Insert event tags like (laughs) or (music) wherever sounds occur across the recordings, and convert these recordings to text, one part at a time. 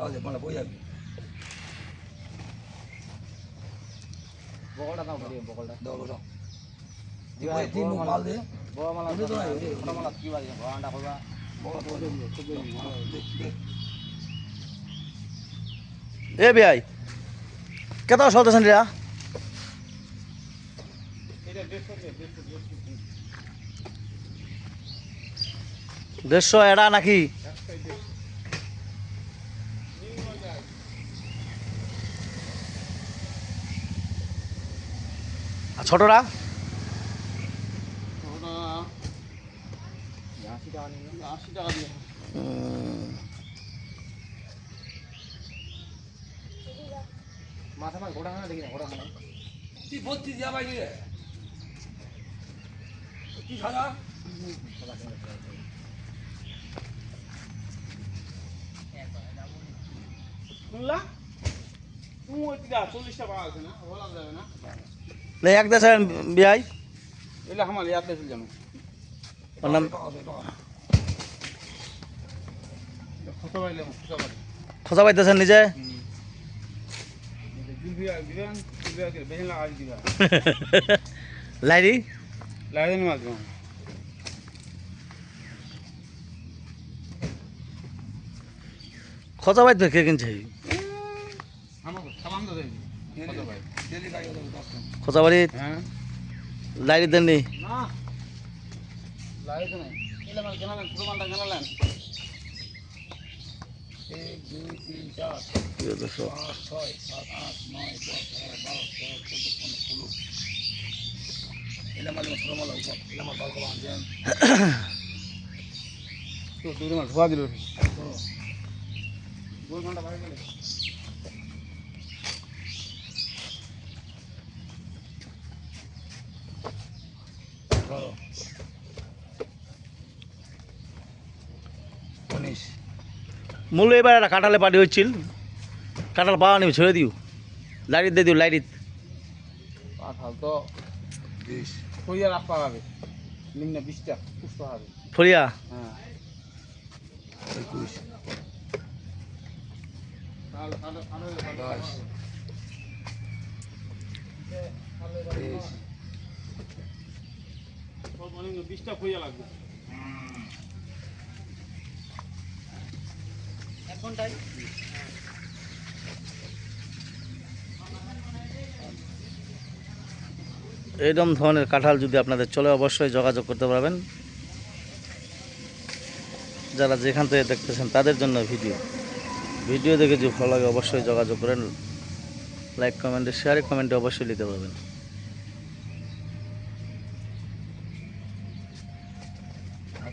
তাহলে মানে যাবি বকলটা দাও বকলটা দাও দাও জি ভাই, তিন বড় মালা। মাল দে বড় মালা তুমি তো নাই, ছোট মালা কি বাজে ভগবানটা করবা বড় তো দে দেখ দেখ এ বিআই কেতা চলতেছেন রিয়া দেড়শো এড়া নাকি আর ছোটরা আশি টাকা নিন আশি টাকা দিয়ে উম, মাথা মাছ গোটা খানা দেখি না গোটা খানা তুই বত্রিশ যা বাইরে রে শুনলা? টাকা চল্লিশটা পাওয়া আছে না? বলা যাবে না। লে এক দেশের বিআই এগুলো আমার ইয়াদ দেখছিল জানো। নাম? খসা খসা পাইলে খোঁজা নিজে? (laughs) লাইরি? লাগাই মাছ খোঁজা পাইতে কে কিনছে? আমার সামান তো খোঁজা বাড়ি হ্যাঁ। লাইরি দেননি? না। লাগাই (coughs) তো নাই মূল্য এবার একটা কাঁঠালে পাটি হচ্ছিল কাঁঠাল পাওয়া নিবে ছেড়ে দিও। লাইরিত দিয়ে দিও লাইট। কাঁঠাল তো বিশ। খইয়া রাখ পাবে নিম্ন বিশটা পুষ্ট হবে। ফরিয়া হ্যাঁ। তেইশ সর্বনিম্ন বিশটা লাগবে। এইরকম ধরনের কাঁঠাল যদি আপনাদের চলে অবশ্যই যোগাযোগ করতে পারবেন। যারা যেখান থেকে দেখতেছেন তাদের জন্য ভিডিও। ভিডিও দেখে যদি ভালো লাগে অবশ্যই যোগাযোগ করেন। লাইক কমেন্টে শেয়ারে কমেন্টে অবশ্যই নিতে পারবেন।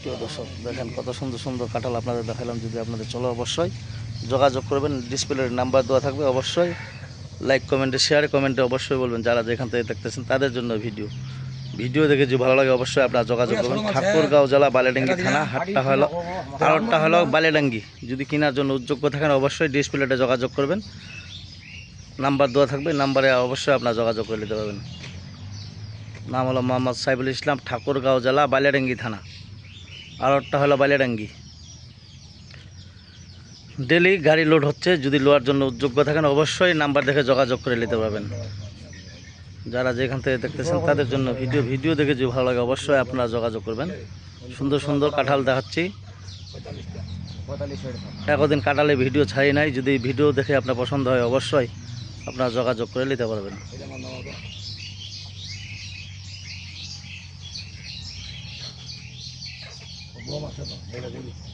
প্রিয় দর্শক দেখেন কত সুন্দর সুন্দর কাঁঠাল আপনাদের দেখালাম যদি আপনাদের চলো অবশ্যই যোগাযোগ করবেন ডিসপ্লের নাম্বার দেওয়া থাকবে অবশ্যই। লাইক কমেন্টে শেয়ারে কমেন্টে অবশ্যই বলবেন যারা যেখান থেকে দেখতেছেন তাদের জন্য ভিডিও ভিডিও দেখে যদি ভালো লাগে অবশ্যই আপনারা যোগাযোগ করবেন। ঠাকুরগাঁও জেলা বালিডাঙ্গি থানা হাটটা হলো আরটটা হলো বালিডাঙ্গি। যদি কেনার জন্য উদ্যোগ্য থাকেন অবশ্যই ডিসপ্লেতে যোগাযোগ করবেন। নাম্বার দেওয়া থাকবে নাম্বারে অবশ্যই আপনারা যোগাযোগ করে নিতে পারবেন। নাম হলো মোহাম্মদ সাইফুল ইসলাম, ঠাকুরগাঁও জেলা বালিয়াডাঙ্গি থানা। আর একটা হলো বালিয়াডাঙ্গি। ডেলি গাড়ি লোড হচ্ছে, যদি লোয়ার জন্য যোগ্য থাকেন, অবশ্যই নাম্বার দেখে যোগাযোগ করে নিতে পারবেন। যারা যেখান থেকে দেখতেছেন, তাদের জন্য ভিডিও ভিডিও দেখে যদি ভালো লাগে, অবশ্যই আপনারা যোগাযোগ করবেন। সুন্দর সুন্দর কাঁঠাল দেখাচ্ছি। একদিন কাটালে ভিডিও ছাড়ি নাই, যদি ভিডিও দেখে আপনার পছন্দ হয়, অবশ্যই আপনারা যোগাযোগ করে নিতে পারবেন। এটা আমার নাম